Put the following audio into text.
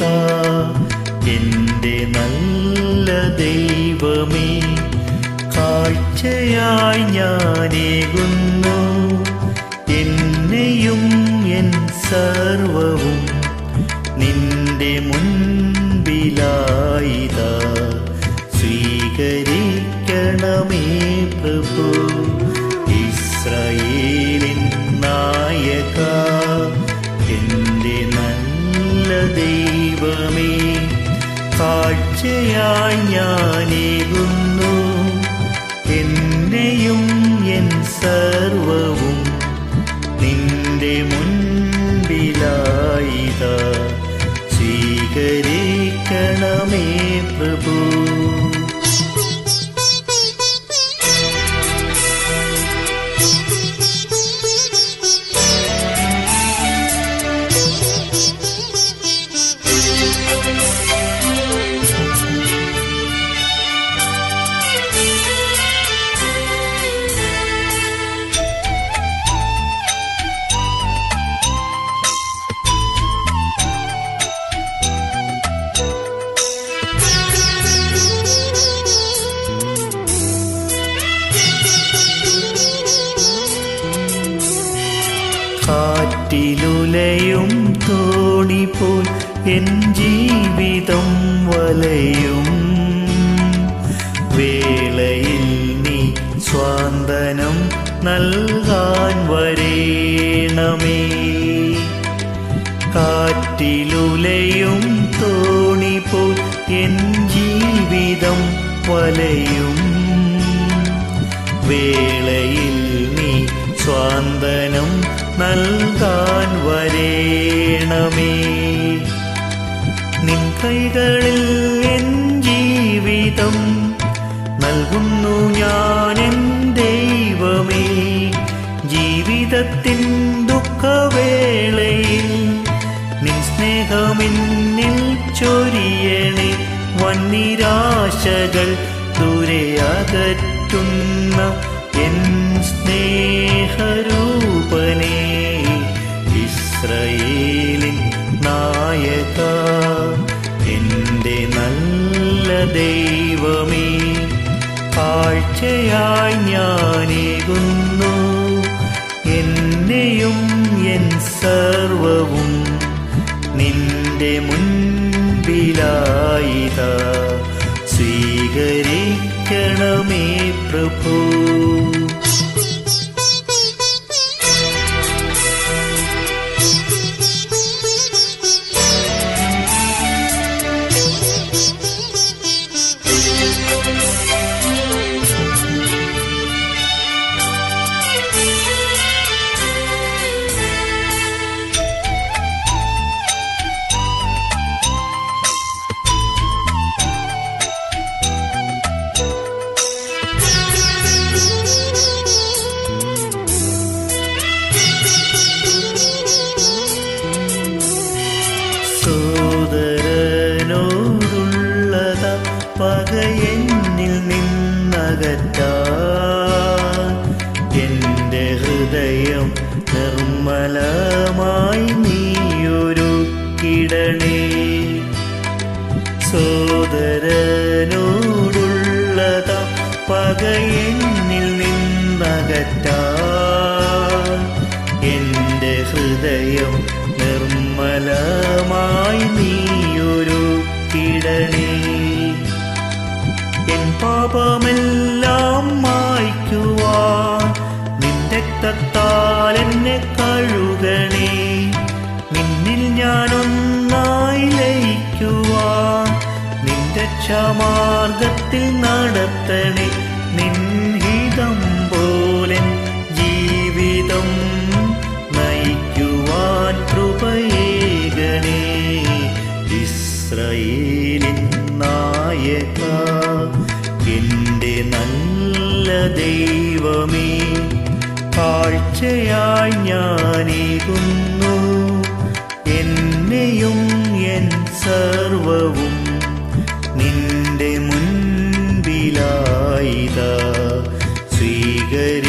നായക എന്റെ നല്ല ദൈവമേ കാഴ്ചയായി ഞാനേകുന്നു. എന്നെയും എൻ സർവവും നിന്റെ മുൻപിലായിത. സ്വീകരിക്കണമേ പ്രഭു. ഇസ്രയേലിൻ കാഴ്ചയായി ഞാനേകുന്നു. കാറ്റിലുലയും തോണിപ്പോൾ എൻ ജീവിതം വലയും. വേളയിൽ നീ സ്വാന്തനം നൽകാൻ വരേണമേ. കാറ്റിലുലയും തോണിപ്പോൾ എൻ ജീവിതം വലയും. വേളയിൽ നീ സ്വാന്തനം നൽകാൻ വരേണമേ. നിൻ കൈകളിൽ എൻ ജീവിതം നൽകുന്നു ഞാൻ എൻ ദൈവമേ. ജീവിതത്തിൻ ദുഃഖവേളയിൽ നിൻ സ്നേഹമെന്നിൽ ചൊരിയണേ. വന്നിരാശകൾ ദൂരെ അകറ്റുന്ന എൻ കാഴ്ചയായി ഞാനേകുന്നു. എന്നെയും എൻ സർവവും നിന്റെ മുൻപിലായിതാ പകയെന്നിൽ നിന്നകറ്റാ എന്റെ ഹൃദയം നിർമ്മലമായി നീയൊരു കിടണേ സോദരനോടുള്ളത പകയെന്നിൽ പാപമെല്ലാം മായ്ക്കുവാൻ നിന്റെ തത്താൽ എന്നെ കഴുകണേ. നിന്നിൽ ഞാനൊന്നായി ലയിക്കുവാൻ നിന്റെ ക്ഷമാർഗത്തിൽ നടത്തണേ. നിൻഹിതം എന്റെ നല്ല ദൈവമേ കാഴ്ചയായി ഞാനേകുന്നു. എന്നെയും എൻ സർവവും നിന്റെ മുൻപിലായിത. സ്വീകരിക്കണമേ